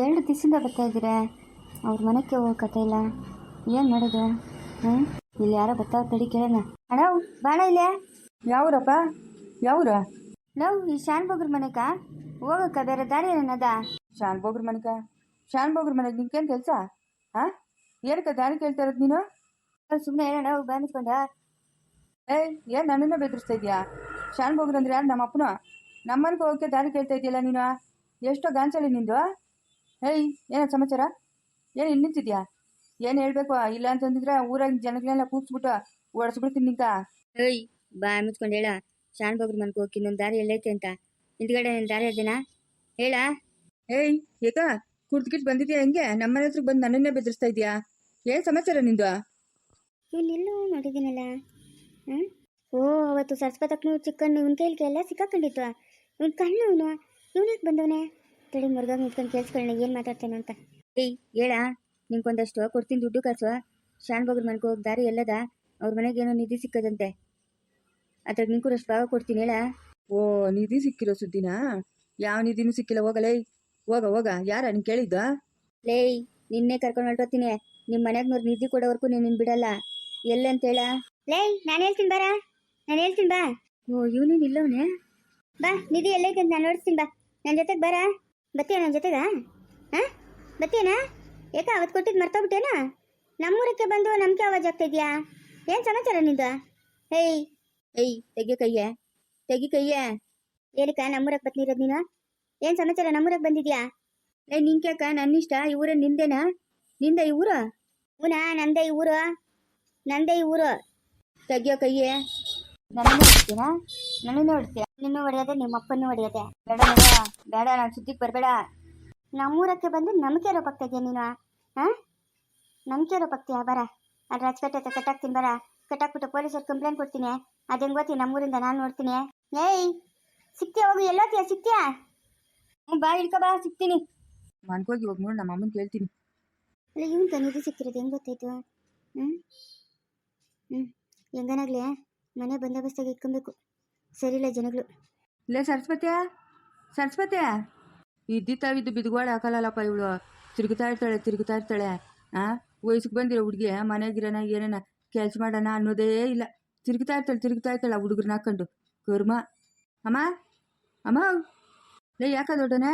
ಎರಡು ದಿವಸದಿಂದ ಬರ್ತಾ ಇದ್ದೀರಾ? ಅವ್ರ ಮನೆಗೆ ಹೋಗೋ ಕತೆ ಇಲ್ಲ. ಏನು ಮಾಡೋದು? ಹ್ಞೂ ಇಲ್ಲಿ ಯಾರೋ ಬರ್ತಾವ ತಡಿ ಕೇಳೋಣ. ಅಣ್ಣ ಬಾಣ ಇಲ್ಲೇ? ಯಾವ್ರಪ್ಪ? ಯಾವ್ರ? ನಾವು ಈ ಶಾನ್ ಬೋಗ್ರ ಮನೆಗ? ಹೋಗಕ್ಕ ಬೇರೆ ದಾರಿ ಏನದ ಶಾನ್ ಬೋಗ್ರ ಮನೆಗ? ಶಾನ್ ಬೋಗ್ರ ಮನೆಗೆ ನಿನ್ಗೇನು ಕೆಲಸ? ಹಾಂ? ಏನಕ್ಕ ದಾರಿ ಕೇಳ್ತಾ ಇರೋದು ನೀನು? ಸುಮ್ಮನೆ ಹೇಳೋಣ ಬಂದ್ಕೊಂಡ ಏಯ್ ಏನು ನನ್ನನ್ನು ಬೆದರಿಸ್ತಾ ಇದೆಯಾ? ಶಾನ್ ಬೋಗ್ರ ಅಂದ್ರೆ ಯಾರು ನಮ್ಮ ಅಪ್ಪನ ನಮ್ಮನ್ಗೆ ಹೋಗಕ್ಕೆ ದಾರಿ ಕೇಳ್ತಾ ಇದೆಯಲ್ಲ ನೀನು? ಎಷ್ಟೋ ಗಾಂಚಲಿ ನಿಂದು? ಏಯ್ ಏನೋ ಸಮಾಚಾರ? ಏನು ಇಲ್ಲಿ ನಿಂತಿದ್ಯಾ? ಏನು ಹೇಳಬೇಕು ಇಲ್ಲ ಅಂತಂದಿದ್ರೆ ಊರಾಗ ಜನಗಳೆಲ್ಲ ಕೂಗ್ಸ್ಬಿಟ್ಟು ಓಡಿಸ್ಬಿಡ್ತೀನಿ ನಿಂಕ. ಏಯ್ ಬಾ ಮುಚ್ಕೊಂಡು ಹೇಳ. ಶಾನ್ ಬಗ್ರ ಮನೆಗೆ ಹೋಗಿ ಇನ್ನೊಂದು ದಾರಿ ಎಲ್ಲೈತೆ ಅಂತ. ಹಿಂದ್ಗಡೆ ನಿನ್ನ ದಾರಿ ಅದೇನಾ? ಹೇಳ. ಏಯ್ ಏಕ ಕುಡ್ದ್ಗಿಟ್ ಬಂದಿದ್ಯಾ ಹೆಂಗೆ? ನಮ್ಮನೆ ಹತ್ರ ಬಂದು ನನ್ನನ್ನೇ ಬೆದರಿಸ್ತಾ ಇದೀಯಾ? ಏನು ಸಮಾಚಾರ ನಿಂದು? ಇವನ್ನೆಲ್ಲೋ ನೋಡಿದ್ದೀನಲ್ಲ. ಹ್ಞೂ ಓ ಅವತ್ತು ಸರ್ಸ್ಪತಕ್ಕೂ ಚಿಕ್ಕಣ್ಣ ಇವನ ಕೈಲಿ ಎಲ್ಲ ಸಿಕ್ಕಾಕೊಂಡಿತ್ತು. ಇವನ ಕಣ್ಣು ಇವನು ಇವನಿಗೆ ಬಂದವನೆ? ತಡಿ ಮುರ್ಗಾಗ ನಿಂತ್ಕೊಂಡು ಕೇಳಿಸ್ಕೊಳ್ಳೋಣ ಏನು ಮಾತಾಡ್ತೇನೆ ಅಂತ? ಏಯ್ ಹೇಳ. ನಿಂಗೊಂದಷ್ಟು ಕೊಡ್ತೀನಿ ದುಡ್ಡು ಕಾಸು ಶಾನ್ ಬಗ್ರ ಮನೆಗೆ ಹೋಗಿ ದಾರಿ ಎಲ್ಲದ? ಅವ್ರ ಮನೆಗೆ ಏನೋ ನಿಧಿ ಸಿಕ್ಕದಂತೆ. ಅದ್ರಾಗ ನಿಂಗೂ ಅಷ್ಟು ಭಾಗ ಕೊಡ್ತೀನಿ ಹೇಳ. ಓ ನಿಧಿ ಸಿಕ್ಕಿರೋ ಸುದ್ದಿನಾ? ಯಾವ ನಿಧಿನೂ ಸಿಕ್ಕಿಲ್ಲ ಹೋಗಲೇ ಹೋಗ ಹೋಗ. ಯಾರ ನೀನು ಕೇಳಿದ್ದ? ಲೇಯ್ ನಿನ್ನೆ ಕರ್ಕೊಂಡು ಹೊರಟೋತೀನಿ ನಿಮ್ಮ ಮನೆಗೆ ನೋಡಿ ನಿಧಿ ಕೊಡೋವರೆಗೂ ನೀನು ಬಿಡಲ್ಲ. ಎಲ್ಲಂತ ಹೇಳ. ಲೇಯ್ ನಾನು ಹೇಳ್ತೀನಿ ಬಾರ. ನಾನು ಹೇಳ್ತೀನಿ ಬಾ. ಓ ಇವನೇನು ಇಲ್ಲವನೇ? ಬಾ ನಿಧಿ ಎಲ್ಲೈತೆ ಅಂತ ನಾನು ನೋಡಿಸ್ತೀನಿ ಬಾ. ನನ್ನ ಜೊತೆಗೆ ಬಾರ. ಬತ್ತೀಯ ನನ್ನ ಜೊತೆಗ? ಹಾಂ? ಬತ್ತೀಯನಾ ಏಕ ಅವತ್ತು ಕೊಟ್ಟಿದ್ದು ಮರ್ತೋಗ್ಬಿಟ್ಟೇನಾ ನಮ್ಮೂರಕ್ಕೆ ಬಂದು ನಮ್ಗೆ ಆವಾಜ್ ಆಗ್ತಾ ಇದೆಯಾ? ಏನು ಸಮಾಚಾರ ನಿಂದು? ಏಯ್ ಏಯ್ ತೆಗಿ ಕೈಯ. ತೆಗಿ ಕೈಯ. ಏನಕ್ಕ ನಮ್ಮೂರಕ್ಕೆ ಬತ್ನಿರೋದು ನೀನು? ಏನು ಸಮಾಚಾರ ನಮ್ಮೂರಕ್ಕೆ ಬಂದಿದ್ಯಾ? ಏ, ನಿಂಕ್ಯಾಕ, ನನ್ನಿಷ್ಟ, ಈ ಊರ ನಿಂದೇನಾ? ನಿಂದ ಈ ಊರು? ಊನ ನಂದೇ ಈ ಊರು. ನಂದೇ ಈ ಊರು. ತೆಗಿಯೋ ಕೈಯೇ. ನನ್ನ ಹೊಡಿತೀಯ? ನಿನ್ನೂ ಹೊಡೆಯೋದೆ ನಿಮ್ಮ ಅಪ್ಪನೂ ಹೊಡೆಯೋದೆ. ಬೇಡ ಬೇಡ ಬೇಡ ನಾನು ಸುದ್ದಿಗೆ ಬರಬೇಡ. ನಮ್ಮೂರಕ್ಕೆ ಬಂದು ನಂಬಿಕೆ ಇರೋ ಪಕ್ತಿದ್ಯಾ ನೀನು? ಹಾಂ? ನಂಬಿಕೆ ಇರೋ ಪಕ್ತಿಯಾ ಬರ. ಅದು ರಾಜಕಟ್ಟೆ ಹತ್ರ ಕಟ್ಟಾಕ್ತೀನಿ ಬರ. ಕಟ್ಟಾಕ್ಬಿಟ್ಟು ಪೊಲೀಸರು ಕಂಪ್ಲೇಂಟ್ ಕೊಡ್ತೀನಿ. ಅದು ಹೆಂಗ್ ಗೊತ್ತಿ? ನಮ್ಮೂರಿಂದ ನಾನು ನೋಡ್ತೀನಿ. ಏಯ್! ಸಿಕ್ತೀಯ ಹೋಗು ಎಲ್ಲೋತಿಯ ಸಿಕ್ತೀಯ? ಹ್ಞೂ ಬಾ ಇಳ್ಕ ಬಾ ಸಿಗ್ತೀನಿ ಮನ್ಕೋಗಿ ಹೋಗಿ ನೋಡಿ ನಮ್ಮ ಅಮ್ಮನ ಕೇಳ್ತೀನಿ. ಅಲ್ಲ ಇವನ್ ನಿಧಿ ಸಿಕ್ಕಿರೋದು? ಹೆಂಗೆ ಗೊತ್ತಾಯ್ತು? ಹ್ಞೂ ಹ್ಞೂ ಹೆಂಗನಾಗ್ಲಿ ಮನೆ ಬಂದೋಬಸ್ತಾಗಿ ಇಟ್ಕೊಬೇಕು ಸರಿಯಿಲ್ಲ ಜನಗಳು. ಇಲ್ಲೇ ಸರಸ್ವತಿಯ ಸರಸ್ವತಿಯ. ಇದ್ದಿತ್ತಾವಿದ್ದು ಬಿದ್ಗೋಳ ಹಾಕಲ್ಲಪ್ಪ ಇವಳು. ತಿರುಗುತ್ತಾ ಇರ್ತಾಳೆ ತಿರುಗುತ್ತಾ ಇರ್ತಾಳೆ. ಆ ವಯಸ್ಸಿಗೆ ಬಂದಿರೋ ಹುಡುಗಿ ಮನೆಗಿರೋಣ ಏನೇನ ಕೆಲಸ ಮಾಡೋಣ ಅನ್ನೋದೇ ಇಲ್ಲ. ತಿರುಗುತ್ತಾ ಇರ್ತಾಳೆ ತಿರುಗುತ್ತಾ ಇರ್ತಾಳೆ ಹುಡುಗರನ್ನ ಹಾಕೊಂಡು. ಕರ್ಮ. ಅಮ್ಮ ಅಮ್ಮ. ಲೇ ಯಾಕ ದೊಡ್ಡನೆ?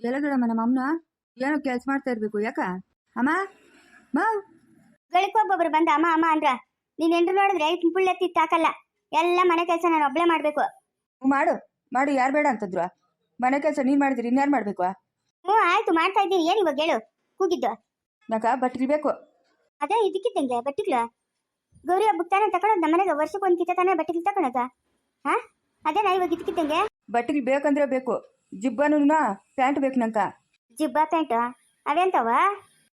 ಎಲ್ಲಗಡಮ್ಮ ನಮ್ಮ ಅಮ್ಮನ? ಏನೋ ಕೆಲಸ ಮಾಡ್ತಾ ಇರಬೇಕು ಯಾಕ? ಅಮ್ಮ ಮಾವ್ ಗಳಿಕೊಬ್ಬೊಬ್ರು ಬಂದ ಅಮ್ಮ ಅಮ್ಮ ಅಂದ್ರ. ನೀನ್ ಎಂಟ್ರು ನೋಡಿದ್ರೆ ಪುಳ್ಳೆತ್ತಿ ತಾಕಲ್ಲ ಹಾಕಲ್ಲ. ಎಲ್ಲ ಮನೆ ಕೆಲಸ ನಾನು ಒಬ್ಳೆ ಮಾಡಬೇಕು. ಮಾಡು. ಮಾಡು ಯಾರು ಬೇಡ ಅಂತಂದ್ರು. ಮನೆ ಕೆಲಸ ನೀನು ಮಾಡಿದ್ರಿ ಇನ್ಯಾರು ಮಾಡಬೇಕು? ಹ್ಞೂ ಆಯ್ತು ಮಾಡ್ತಾ ಇದ್ದೀನಿ. ಏನು ಇವಾಗ ಹೇಳು? ಕೂಗಿದ್ದು. ನಾಕ ಬಟ್ಟೆಗಳು ಬೇಕು ಅದೇ ಇದಕ್ಕಿದ್ದಂಗೆ ಬಟ್ಟಿಗಳು. ಗೌರಿ ಹಬ್ಬಕ್ಕೆ ತಾನೇ ತಗೊಳೋದು ನಮ್ಮ ಮನೆಗೆ ವರ್ಷಕ್ಕೆ ಒಂದು ಕಿತ್ತ ತಾನೇ ಬಟ್ಟೆಗಳು ತಗೊಳೋದ ಅದೇ ನಾ ಇವಾಗ ಇದಕ್ಕಿದ್ದಂಗೆ? ಬಟ್ಟೆಗಳು ಬೇಕಂದ್ರೆ ಬೇಕು. ಜಿಬ್ಬನು ಪ್ಯಾಂಟ್ ಬೇಕು ನಂಕ? ಜಿಬ್ಬ ಪ್ಯಾಂಟ್? ಅವೆಂತವ?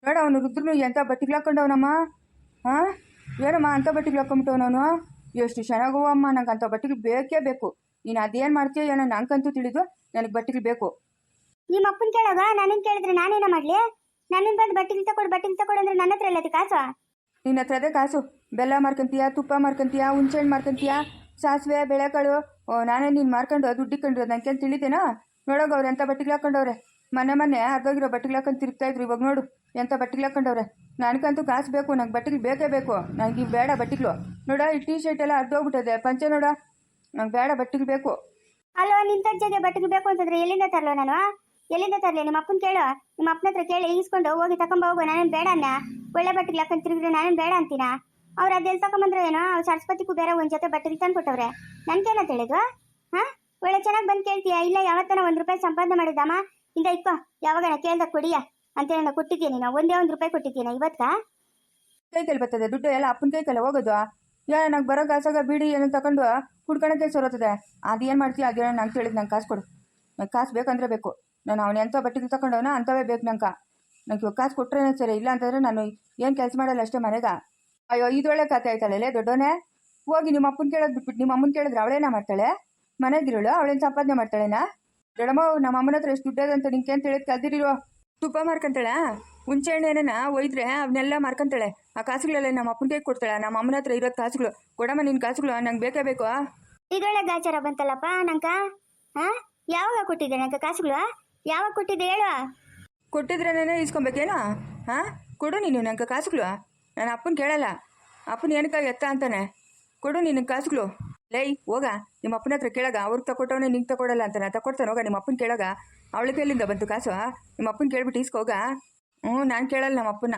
ನೋಡ ಅವನು ರುದ್ರನು ಎಂಥ ಬಟ್ಟೆಗಳು ಹಾಕೊಂಡವನಮ್ಮ? ಹಾಂ? ಏನಮ್ಮ ಅಂಥ ಬಟ್ಟೆಗಳು ಹಾಕೊಂಬಿಟ್ಟವನವನು ಎಷ್ಟು ಚೆನ್ನಾಗೋ ಅಮ್ಮ ನಂಗೆ ಅಂಥ ಬಟ್ಟೆಗಳು ಬೇಕೇ ಬೇಕು. ನೀನು ಅದೇನು ಮಾಡ್ತೀಯೋ ಏನೋ ನಂಗಂತೂ ತಿಳಿದು ನನಗೆ ಬಟ್ಟೆಗಳು ಬೇಕು. ನಿಮ್ಮ ಅಪ್ಪನ ಕೇಳೋಗ? ನನ್ನನ್ನು ಕೇಳಿದ್ರೆ ನಾನೇನ ಮಾಡಲಿ? ನನ್ನನ್ನು ಬಂದು ಬಟ್ಟೆಗಳು ತಕೊಡು ಬಟ್ಟೆಗಳು ತಕೊಡು ಅಂದ್ರೆ ನನ್ನ ಹತ್ರ ಎಲ್ಲೈತೆ ಕಾಸು? ನಿನ್ನ ಹತ್ರ ಅದೇ ಕಾಸು. ಬೆಲ್ಲ ಮಾರ್ಕೊಂತೀಯ ತುಪ್ಪ ಮಾರ್ಕೊಂತೀಯ ಹುಣ್ಸೆಹಣ್ಣು ಮಾರ್ಕೊಂತೀಯ ಸಾಸಿವೆ ಬೆಳೆಕಾಳು? ಓ ನಾನೇ ನೀನು ಮಾರ್ಕೊಂಡು ದುಡ್ಡು ನನಗೆ ನಂಗೆ ತಿಳಿದೇನೋ? ನೋಡೋಗ ಅವ್ರು ಎಂಥ ಬಟ್ಟೆಗಳು ಹಾಕೊಂಡವ್ರೆ. ಮೊನ್ನೆ ಮೊನ್ನೆ ಅರ್ಧೋಗಿರೋ ಬಟ್ಟೆಗಳು ಹಾಕೊಂಡು ತಿರುಗ್ತಾ ಇದ್ರು ಇವಾಗ ನೋಡು. ಎಂಥ ಬಟ್ಟೆಗಳು ಹಾಕೊಂಡವ್ರೆ. ನನಗಂತೂ ಕಾಸು ಬೇಕು, ನಂಗೆ ಬಟ್ಟೆಗಳು ಬೇಕೇ ಬೇಕು. ನನಗೆ ಬೇಡ ಬಟ್ಟೆಗಳು. ನೋಡ, ಈ ಟೀ ಶರ್ಟ್ ಎಲ್ಲ ಅರ್ಧೋಗ್ಬಿಟ್ಟದೆ ಪಂಚೆ ನೋಡ, ನಂಗೆ ಬೇಡ ಬಟ್ಟೆಗಳು ಬೇಕು. ಅಲ್ಲೋ ನಿನ್ ತಜ್ಜಗೆ ಬಟ್ಟೆಗೆ ಬೇಕು ಅಂತಂದ್ರೆ ಎಲ್ಲಿಂದ ತರಲೋ ನಾನು? ಎಲ್ಲಿಂದ ತರಲಿ? ನಿಮ್ಮ ಅಪ್ಪನ ಕೇಳು. ನಿಮ್ಮ ಅಪ್ಪನ ಹತ್ರ ಕೇಳಿ, ಈಸ್ಕೊಂಡು ಹೋಗಿ ತಕೊಂಬ ಹೋಗು. ನಾನೇನು ಬೇಡ ಅನ್ನ? ಒಳ್ಳೆ ಬಟ್ಟೆಗೆ ಹಾಕೊಂಡು ತಿರುಗಿದ್ರೆ ನಾನೇನು ಬೇಡ ಅಂತೀನ? ಅವ್ರು ಅದೆಲ್ಲಿ ತಗೊಂಬಂದ್ರೆ ಏನೋ? ಅವ್ರು ಸರಸ್ವತಿಗೂ ಬೇರೆ ಒಂದು ಜೊತೆ ಬಟ್ಟೆಗೆ ತಂದು ಕೊಟ್ಟವ್ರೆ ನನ್ಗೇನ ಹೇಳಿದ್ವ ಹಾಂ? ಒಳ್ಳೆ ಚೆನ್ನಾಗಿ ಬಂದು ಕೇಳ್ತೀಯ? ಇಲ್ಲ, ಯಾವತ್ತನ ಒಂದು ರೂಪಾಯಿ ಸಂಪಾದನೆ ಮಾಡಿದ್ದಮ್ಮ ಇಂದ ಇಕ್ಕೋ ಯಾವಾಗ ಕೇಳ್ದ ಕೊಡಿಯ. ಅಂತ ಹೇಳಿ ಕೊಟ್ಟಿದ್ದೀನಿ. ನೀನು ಒಂದೇ ಒಂದು ರೂಪಾಯಿ ಕೊಟ್ಟಿದ್ದೀನ ಇವತ್ತಾ? ಕೈ ಕೈಲಿ ಬರ್ತದೆ, ದುಡ್ಡು ಎಲ್ಲ ಅಪ್ಪನ ಕೈ ಕೈಲ ಹೋಗೋದು. ಯಾರ ನಂಗೆ ಬರೋ ಕಾಸಾಗ ಬೀಡಿ ಏನೋ ತಗೊಂಡು ಕುಡ್ಕೊಳಕ್ಕೆ ಅದು ಏನು ಮಾಡ್ತೀಯ? ಅದೇನೋ ನಂಗೆ ತಿಳಿದು ನಂಗೆ ಕಾಸು ಕೊಡು. ನಂಗೆ ಕಾಸು ಬೇಕಂದ್ರೆ ಬೇಕು. ನಾನು ಅವನು ಎಂಥ ಬಟ್ಟೆಗಳು ತಗೊಂಡವನ ಅಂಥವೇ ಬೇಕು ನಂಗೆ. ನಂಗೆ ಇವಾಗ ಕಾಸು ಕೊಟ್ರೆ ಸರಿ, ಇಲ್ಲ ಅಂತಂದರೆ ನಾನು ಏನು ಕೆಲಸ ಮಾಡಲ್ಲ ಅಷ್ಟೇ ಮನೆಗ. ಅಯ್ಯೋ ಇದೊಳ್ಳೆ ಕತೆ ಆಯ್ತಲ್ಲೇ ದೊಡ್ಡವನೇ ಹೋಗಿ ನಿಮ್ಮ ಅಪ್ಪನ ಕೇಳೋದು ಬಿಟ್ಬಿಟ್ಟು ನಿಮ್ಮ ಅಮ್ಮನ ಕೇಳಿದ್ರೆ ಅವಳೇನ ಮಾಡ್ತಾಳೆ? ಮನೆಗಿರೋಳು ಅವಳೇನು ಸಂಪಾದನೆ ಮಾಡ್ತಾಳೆನಾ? ದೊಡ್ಡಮ್ಮ ನಮ್ಮ ಅಮ್ಮನ ಹತ್ರ ಎಷ್ಟು ದುಡ್ಡದ ಅಂತ ನಿಂಗೆ ಏನು ತಿಳಿದು ಕಲ್ದಿರಿರೋ. ತುಪ್ಪ ಮಾರ್ಕಂತಾಳ. ಹುಂಚೆ ಏನೇನ ಒಯ್ದ್ರೆ ಅವನ್ನೆಲ್ಲ ಮಾರ್ಕೊಂತಾಳೆ. ಆ ಕಾಸುಗಳೆಲ್ಲ ನಮ್ಮ ಅಪ್ಪನ ಕೈ ಕೊಡ್ತಾಳೆ. ನಮ್ಮ ಅಮ್ಮನ ಹತ್ರ ಇರೋದು ಕಾಸುಗಳು. ಕೊಡಮ್ಮ ನಿನ್ನ ಕಾಸುಗಳು ನಂಗೆ ಬೇಕೇ ಬೇಕು. ಇದೊಳ್ಳೆ ಗಾಚಾರ ಬಂತಲ್ಲಪ್ಪ ನಂಕ? ಹಾ ಯಾವಾಗ ಕೊಟ್ಟಿದ್ದೆ ನಂಕ ಕಾಸುಗಳು? ಯಾವಾಗ ಕೊಟ್ಟಿದ್ದೆ ಹೇಳು. ಕೊಟ್ಟಿದ್ರೇನೇ ಇಸ್ಕೊಬೇಕೇನೋ ಹಾಂ ಕೊಡು ನೀನು ನಂಗೆ ಕಾಸುಗಳು. ನಾನು ಅಪ್ಪನ ಕೇಳಲ್ಲ. ಅಪ್ಪನ ಏನಕ್ಕಾಗಿ ಎತ್ತ ಅಂತಾನೆ. ಕೊಡು ನಿನ್ನ ಕಾಸುಗಳು. ಲೈ ಹೋಗ. ನಿಮ್ಮ ಅಪ್ಪನ ಹತ್ರ ಕೇಳಾಗ ಅವ್ರಿಗೆ ತಗೊಟ್ಟವನೇ ನಿಂಗೆ ತಗೊಡಲ್ಲ ಅಂತಾನೆ. ತಗೊಡ್ತಾನೆ ಹೋಗ. ನಿಮ್ಮ ಅಪ್ಪನ ಕೇಳಾಗ ಅವಳ ಕೈಲಿಂದ ಬಂತು ಕಾಸು? ನಿಮ್ಮ ಅಪ್ಪನ ಕೇಳ್ಬಿಟ್ಟು ಇಸ್ಕೋಗ ಹ್ಞೂ ನಾನು ಕೇಳಲ್ಲ ನಮ್ಮ ಅಪ್ಪನ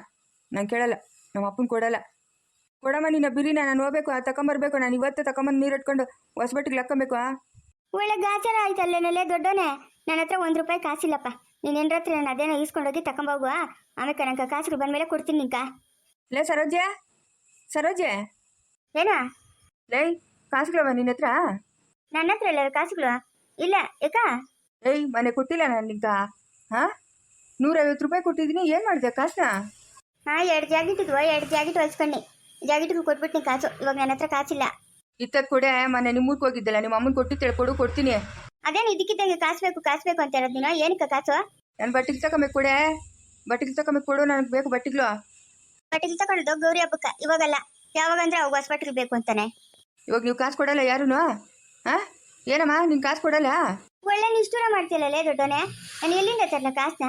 ನಾನು ಕೇಳಲ್ಲ. ನಮ್ಮ ಅಪ್ಪನ ಕೊಡಲ್ಲ. ಕೊಡಮ್ಮ ನಿನ್ನ ಬಿರಿನ ನಾನು ಹೋಗ್ಬೇಕು ತಗೊಂಬರ್ಬೇಕು ನಾನು ಇವತ್ತು ತಗೊಂಬಂದು ನೀರು ಇಟ್ಕೊಂಡು ಹೊಸಬಟ್ಟಿಗೆ ಹಾಕ್ಕೊಬೇಕು ಒಳ್ಳೆ ಗಾಚಾರ ಆಯ್ತಲ್ಲೇನಲ್ಲೇ ದೊಡ್ಡೋನೆ? ನನ್ನ ಹತ್ರ ಒಂದು ರೂಪಾಯಿ ಕಾಸಿಲ್ಲಪ್ಪ. ನೀನು ಏನ್ರ ಹತ್ರ ನಾನು ಅದೇನೋ ಈಸ್ಕೊಂಡೋಗಿ ತಗೊಂಬೋಗುವ ಆಮೇಲೆ ನಂಗೆ ಕಾಸುಗಳು ಬಂದ್ಮೇಲೆ ಕೊಡ್ತೀನಿ ನಿಂಕ ಲೇ ಸರೋಜೆ ಸರೋಜೆ ಏನಾ? ಲೈ ಕಾಸುಗಳವ ನಿನ್ನ ಹತ್ರ? ನನ್ನ ಹತ್ರ ಇಲ್ಲ ಕಾಸುಗಳು? ಇಲ್ಲ ಯಾಕ ಏಯ್ ಮನೆ ಕೊಟ್ಟಿಲ್ಲ ನಾನು ನಿಂಗ. ಹಾಂ? ನೂರೈವತ್ತು ರೂಪಾಯಿ ಕೊಟ್ಟಿದ್ದೀನಿ ಏನು ಮಾಡಿದೆ ಕಾಸನ್ನ ಹಾಂ ಎರಡು ಜಾಕೆಟ್ ಇದ್ವ ಎರಡು ಜಾಕೆಟ್ ಹೊಲ್ಸ್ಕೊಂಡಿ. ಜಾಕೆಟ್ಗೆ ಕೊಟ್ಬಿಟ್ಟು ಕಾಸು ಇವಾಗ ನನ್ನ ಹತ್ರ ಕಾಸಿಲ್ಲ. ಇತ್ತ ಕೊಡೆ ಮನೆ ನಿಮ್ಮ ಊರಿಗೆ ಹೋಗಿದ್ದಲ್ಲ ನಿಮ್ಮ ಅಮ್ಮನ ಕೊಟ್ಟು ತಿಳ್ಕೊಡು ಕೊಡ್ತೀನಿ. ಅದೇನು ಇದಕ್ಕಿದ್ದಂಗೆ ಕಾಸು ಬೇಕು ಕಾಸು ಬೇಕು ಅಂತ ಹೇಳೋದು ನೀನು? ಏನಕ್ಕೆ ಕಾಸು? ನಾನು ಬಟ್ಟೆಗೆ ತಗೊಂಬೇಕು ಕೊಡೆ. ಬಟ್ಟೆಗೆ ತಗೊಂಬೇಕು ಕೊಡು ನನಗೆ ಬೇಕು ಬಟ್ಟೆಗಳು ಬಟ್ಟೆಗೆ ತಗೊಂಡು ಗೌರಿ ಹಬ್ಬಕ್ಕೆ ಇವಾಗಲ್ಲ. ಯಾವಾಗ ಅಂದ್ರೆ ಅವಾಗ ಹೊಸ ಬೇಕು ಅಂತಾನೆ. ಇವಾಗ ನೀವು ಕಾಸು ಕೊಡಲ್ಲ ಯಾರೂ ಹಾ? ಏನಮ್ಮ ನಿಂಗೆ ಕಾಸು ಕೊಡಲ್ಲ? ಒಳ್ಳೆ ನಿಷ್ಠೂರ ಮಾಡ್ತಿಲ್ಲಲೇ ದೊಡ್ಡೋನೆ? ನಾನು ಎಲ್ಲಿಂದ ತರಲ ಕಾಸನ್ನ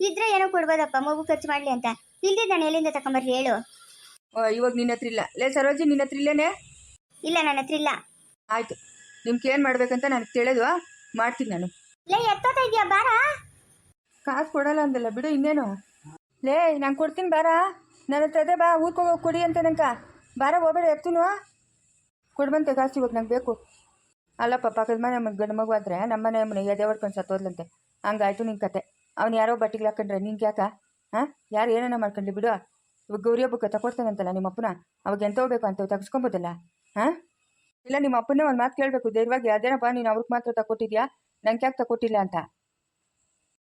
ಇದ್ರೆ ಏನೋ ಕೊಡ್ಬೋದಪ್ಪ ಮಗು ಖರ್ಚು ಮಾಡ್ಲಿ ಅಂತ. ಇಲ್ದಿದ್ದ ನಾನು ಎಲ್ಲಿಂದ ತಕೊಂಬರ್ರಿ ಹೇಳು. ಓ ಇವಾಗ ನಿನ್ನ ಹತ್ರ ಇಲ್ಲ. ಲೇ ಸರೋಜಿ ನಿನ್ನ ಹತ್ರ ಇಲ್ಲೇನೆ? ಇಲ್ಲ ನನ್ನ ಹತ್ರ ಇಲ್ಲ. ಆಯ್ತು. ನಿಮ್ಗೆ ಏನು ಮಾಡ್ಬೇಕಂತ ನನಗೆ ತಿಳಿದು ಮಾಡ್ತೀನಿ ನಾನು. ಲೇ ಎತ್ತೋತಾ ಇದೆಯಾ ಬಾರ? ಕಾಸು ಕೊಡಲ್ಲ ಅಂದಲ್ಲ ಬಿಡು ಇನ್ನೇನು? ಲೇ ನಾನು ಕೊಡ್ತೀನಿ ಬಾರ. ನನ್ನ ಹತ್ರ ಅದೇ ಬಾ ಊರ್ಗೆ ಹೋಗೋ ಕೊಡಿ ಅಂತ ನಂಕ ಬಾರ ಹೋಗ್ಬೇಡ ಎತ್ತುನು ಕೊಡ್ಬಂತೆ ಕಾಸು ಇವಾಗ ನಂಗೆ ಬೇಕು. ಅಲ್ಲಪ್ಪ ಪಕ್ಕದ ಮನೆ ನಮ್ಮ ಗಂಡು ಮಗು ಆದರೆ ನಮ್ಮ ಮನೆ ಎದೆ ಹೊಡ್ಕೊಂಡು ಸತ್ತೋದ್ಲಂತೆ. ಹಂಗಾಯ್ತು ನಿನ್ನ ಕತೆ. ಅವ್ನು ಯಾರೋ ಬಟ್ಟಿಗೆ ಹಾಕೊಂಡ್ರೆ ನಿಂಗೆ ಯಾಕ? ಹಾಂ? ಯಾರು ಏನೇನೋ ಮಾಡ್ಕೊಂಡ್ಲಿ ಬಿಡು. ಇವಾಗ ಗೌರಿ ಹಬ್ಬಕ್ಕೆ ತಗೊಡ್ತಾನಂತಲ್ಲ ನಿಮ್ಮ ಅಪ್ಪನ? ಅವಾಗ ಎಂತ ಹೋಗ್ಬೇಕು ಅಂತ ತಗ್ಸ್ಕೊಬೋದಲ್ಲ? ಹಾಂ? ಇಲ್ಲ, ನಿಮ್ಮ ಅಪ್ಪನ ಒಂದು ಮಾತು ಕೇಳಬೇಕು. ಧೈರ್ಯವಾಗಿ, ಅದೇನಪ್ಪ, ನೀನು ಅವ್ರಿಗೆ ಮಾತ್ರ ತಗೊಟ್ಟಿದ್ಯಾ ನಂಗೆ ಯಾಕೆ ತಗೊಟ್ಟಿಲ್ಲ ಅಂತ?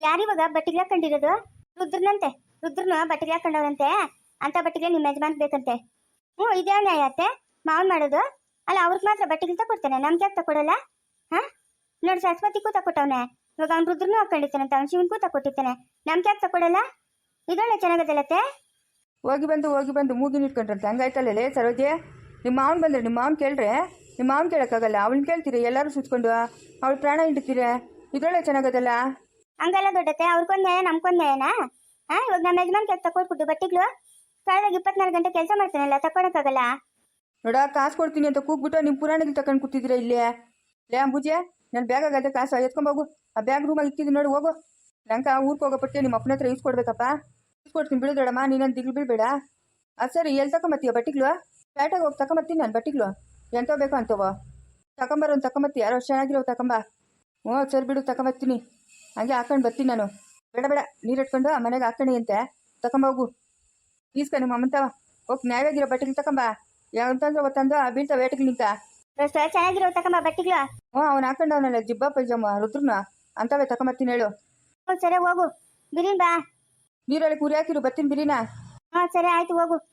ಯಾರಿವಾಗ ಬಟ್ಟಿಗೆ ಹಾಕೊಂಡಿರೋದು? ರುದ್ರನಂತೆ. ರುದ್ರನ ಬಟ್ಟಿಗೆ ಹಾಕೊಂಡವನಂತೆ ಅಂತ ಬಟ್ಟಿಗೆ ನಿಮ್ಮ ಯಜಮಾನ್ ಬೇಕಂತೆ. ಹ್ಞೂ ಇದೇ ನ್ಯಾಯ ಅತ್ತೆ? ಮಾಡೋದು? ಅಲ್ಲ ಅವ್ರಿಗೆ ಮಾತ್ರ ಬಟ್ಟೆಗಳು ತಕೊಡ್ತಾನೆ. ನಮ್ಗೆ ಯಾಕೆ ತಕೊಡಲ್ಲ? ಹಾ? ನೋಡಿ ಸರಸ್ವತಿಗೂ ತಕೊಟ್ಟವನೆ ಇವಾಗ ಅವ್ನು ರುದ್ರನೂ ಅಂತ ಅವ್ನು ಶಿವನ್ಗೂ ತಕೊಟ್ಟಿರ್ತಾನೆ ನಮ್ಗೆ ಯಾಕೆ ತಕೊಡಲ್ಲ? ಇದೊಳ್ಳೆ ಚೆನ್ನಾಗದಲ್ಲತ್ತೆ? ಹೋಗಿ ಬಂದು ಹೋಗಿ ಬಂದು ಮೂಗಿನ ಇಟ್ಕೊಂಡ್ರಂತೆ. ಹಂಗಾಯ್ತಲ್ಲ ಲೇ ಸರೋಜೆ? ನಿಮ್ಮ ಮಾವನ್ ಬಂದ್ರೆ ನಿಮ್ಮ ಮಾವನ್ ಕೇಳ್ರೆ? ನಿಮ್ಮ ಮಾವನ್ ಕೇಳೋಕ್ಕಾಗಲ್ಲ. ಅವಳನ್ನ ಕೇಳ್ತೀರಿ ಎಲ್ಲರೂ ಸುತ್ಕೊಂಡು. ಅವಳು ಪ್ರಾಣ ಹಿಡಿತೀರಿ. ಇದೊಳ್ಳೆ ಚೆನ್ನಾಗದಲ್ಲ? ಹಂಗಲ್ಲ ದೊಡ್ಡತ್ತೆ. ಅವ್ರಿಗೊಂದ್ ನ್ಯಾಯ ನಮ್ಗೊಂದ್ ನ್ಯಾಯನಾ ಹಾ? ಇವಾಗ ನಮ್ಮ ಯಜಮಾನ್ ಕೆಲಸ ತಕೊಟ್ಬಿಟ್ಟು ಬಟ್ಟೆಗಳು? ಕಳೆದಾಗ ಇಪ್ಪತ್ನಾಲ್ಕು ಗಂಟೆ ಕೆಲಸ ಮಾಡ್ತಾನಲ್ಲ ತಕೊಳಕ್ಕಾಗಲ್ಲ? ನೋಡ, ಕಾಸು ಕೊಡ್ತೀನಿ ಅಂತ ಕೂಗ್ಬಿಟ್ಟು ನಿಮ್ಮ ಪುರಾಣದಲ್ಲಿ ತಗೊಂಡು ಕೂತಿದ್ದೀರಾ ಇಲ್ಲೇ? ಲೇ ಅಂಬುಜೆ ನನ್ನ ಬ್ಯಾಗ್ ಆಗದೆ ಕಾಸು ಎತ್ಕೊಂಬೋಗು ಆ ಬ್ಯಾಗ್ ರೂಮಾಗಿ ಇಕ್ಕಿದ್ದು ನೋಡಿ, ಹೋಗು. ನಂಗೆ ಊರಿಗೆ ಹೋಗೋ ಪಟ್ಟೆ ನಿಮ್ಮ ಅಪ್ಪನ ಹತ್ರ ಇಸ್ಕೊಡ್ಬೇಕಪ್ಪ. ಇಸ್ಕೊಡ್ತೀನಿ ಬಿಡು ದೊಡಮ್ಮ ನೀನೊಂದು ದಿಗ್ಲು ಬೀಳ್ಬೇಡ ಅದು ಸರಿ, ಎಲ್ಲಿ ತಕೊಂಬತ್ತೀಯ ಬಟ್ಟಿಗ್ಲು? ಫ್ಲಾಟಾಗಿ ಹೋಗಿ ತಕೊಂಬತ್ತೀನಿ ನಾನು ಬಟ್ಟಿಗ್ಲು. ಎಂತ ಬೇಕು ಅಂತವೋ ತಗೊಂಬರೋ ಒಂದು ತಗೊಂಬತ್ತಿ ಯಾರೋ ಚೆನ್ನಾಗಿರೋ ತಕೊಂಬ. ಹ್ಞೂ, ಸರಿ ಬಿಡು, ತಕೊಂಬತ್ತೀನಿ. ಹಂಗೆ ಹಾಕೊಂಡು ಬರ್ತೀನಿ ನಾನು. ಬೇಡ ಬೇಡ, ನೀರು ಇಟ್ಕೊಂಡು ಆ ಮನೆಗೆ ಹಾಕೊಂಡಿ ಅಂತೆ. ತಕೊಂಬೋಗು ಈಸ್ಕ, ನಿಮ್ಮ ಅಮ್ಮಂತವ ಹೋಗಿ, ನ್ಯಾಯವಾಗಿರೋ ಬಟ್ಟೆಗಳು ತಗೊಂಬ ಯಾವಂತಂದ್ರೆ ಗೊತ್ತಂದ್ರೆ ಬೀಳ್ತಾವ ನಿಂತ. ದೋಸ್ತ ಚೆನ್ನಾಗಿರೋ ತಕೊಂಬ ಬಟ್ಟೆಗಳು. ಹ್ಞೂ ಅವ್ನು ಹಾಕೊಂಡವನಲ್ಲ ಜಿಬ್ಬ ಪೈಜಾಮ ರುದ್ರನ ಅಂತವೇ ತಕೊಂಬರ್ತೀನಿ ಹೇಳು. ಹ್ಞೂ ಸರಿ ಹೋಗು. ಬಿರಿನ್ ಬಾ. ನೀರಲ್ಲಿ ಕುರಿ ಹಾಕಿರು ಬರ್ತೀನಿ ಬಿರಿನಾ. ಹಾಂ ಸರಿ ಆಯ್ತು ಹೋಗು.